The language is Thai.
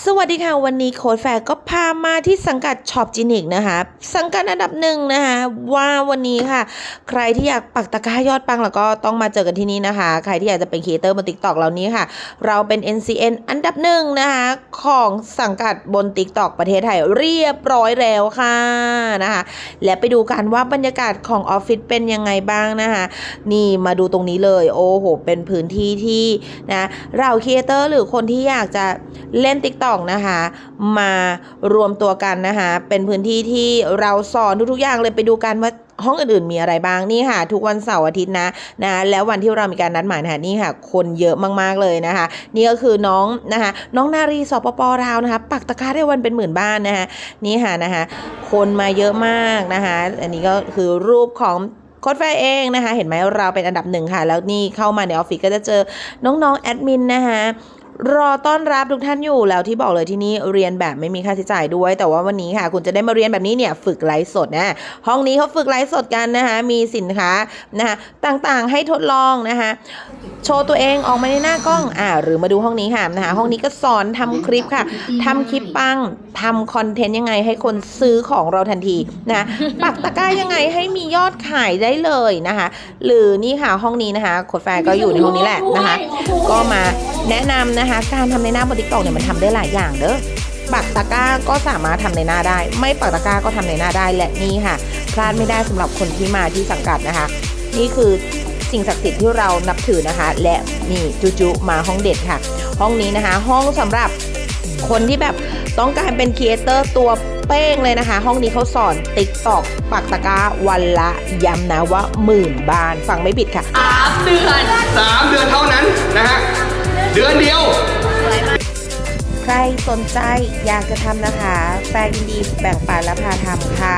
สวัสดีค่ะวันนี้โค้ดแฟร์ก็พามาที่สังกัดช็อปจินิกนะคะ สังกัดอันดับหนึ่งนะคะว่าวันนี้ค่ะ ใครที่อยากปักตะกร้ายอดปังแล้วก็ต้องมาเจอกันที่นี่นะคะ ใครที่อยากจะเป็นครีเอเตอร์บนติ๊กต็อกเหล่านี้ค่ะ เราเป็น NCN อันดับหนึ่งนะคะของสังกัดบน t ิ k t o k ประเทศไทยเรียบร้อยแล้วค่ะนะคะและไปดูกันว่าบรรยากาศของออฟฟิศเป็นยังไงบ้างนะคะนี่มาดูตรงนี้เลยโอ้โหเป็นพื้นที่ที่นะเราครีเอเตอร์หรือคนที่อยากจะเล่น t ิ k t o k นะคะ มารวมตัวกันนะคะ เป็นพื้นที่ที่เราสอนทุกๆอย่างเลยไปดูกันว่าห้องอื่นๆมีอะไรบ้างนี่ค่ะ ทุกวันเสาร์อาทิตย์นะนะแล้ววันที่เรามีการนัดหมายนะคะนี่ค่ะ คนเยอะมากๆเลยนะคะ นี่ก็คือน้องนะคะ น้องนารีสปปลาวนะคะ ปักตะกร้าได้วันเป็นหมื่นบ้านนะคะนี่ค่ะนะคะ คนมาเยอะมากนะคะ อันนี้ก็คือรูปของโค้ดแฟเองนะคะ เห็นไหมเราเป็นอันดับหนึ่งค่ะ แล้วนี่เข้ามาในออฟฟิศก็จะเจอน้องๆแอดมินนะคะ รอต้อนรับทุกท่านอยู่แล้วที่บอกเลยที่นี่เรียนแบบไม่มีค่าใช้จ่ายด้วย แต่ว่าวันนี้ค่ะ คุณจะได้มาเรียนแบบนี้เนี่ยฝึกไลฟ์สดนะห้องนี้เขาฝึกไลฟ์สดกันนะคะมีสินค้านะคะต่างๆให้ทดลองนะคะโชว์ตัวเองออกมาในหน้ากล้องอ่าหรือมาดูห้องนี้ค่ะนะคะห้องนี้ก็สอนทำคลิปค่ะทำคลิปปังทำคอนเทนต์ยังไงให้คนซื้อของเราทันทีนะปักตะกร้ายังไงให้มียอดขายได้เลยนะคะ หรือนี่ค่ะห้องนี้นะคะโคดแฟก็อยู่ในห้องนี้แหละนะคะ ก็มา แนะนำนะคะ การทำในหน้าบนติ๊กต็อกเนี่ยมันทำได้หลายอย่างเด้อปักตะกร้าก็สามารถทำในหน้าได้ ไม่ปักตะกร้าก็ทำในหน้าได้และนี่ค่ะ พลาดไม่ได้สำหรับคนที่มาที่สังกัดนะคะ นี่คือสิ่งศักดิ์สิทธิ์ที่เรานับถือนะคะ และนี่จุจุมาห้องเด็ดค่ะ ห้องนี้นะคะ ห้องสำหรับคนที่แบบต้องการเป็นครีเอเตอร์ตัวเป้งเลยนะคะ ห้องนี้เขาสอนติ๊กตอกปักตะกร้าวันละย้ำนะว่าหมื่นบานฟังไม่ผิดค่ะสามเดือนสามเดือนเท่านั้นนะฮะ เดือนเดียว ใครสนใจอยากจะทำนะคะ แฟนยินดีแบ่งปันและพาทำค่ะ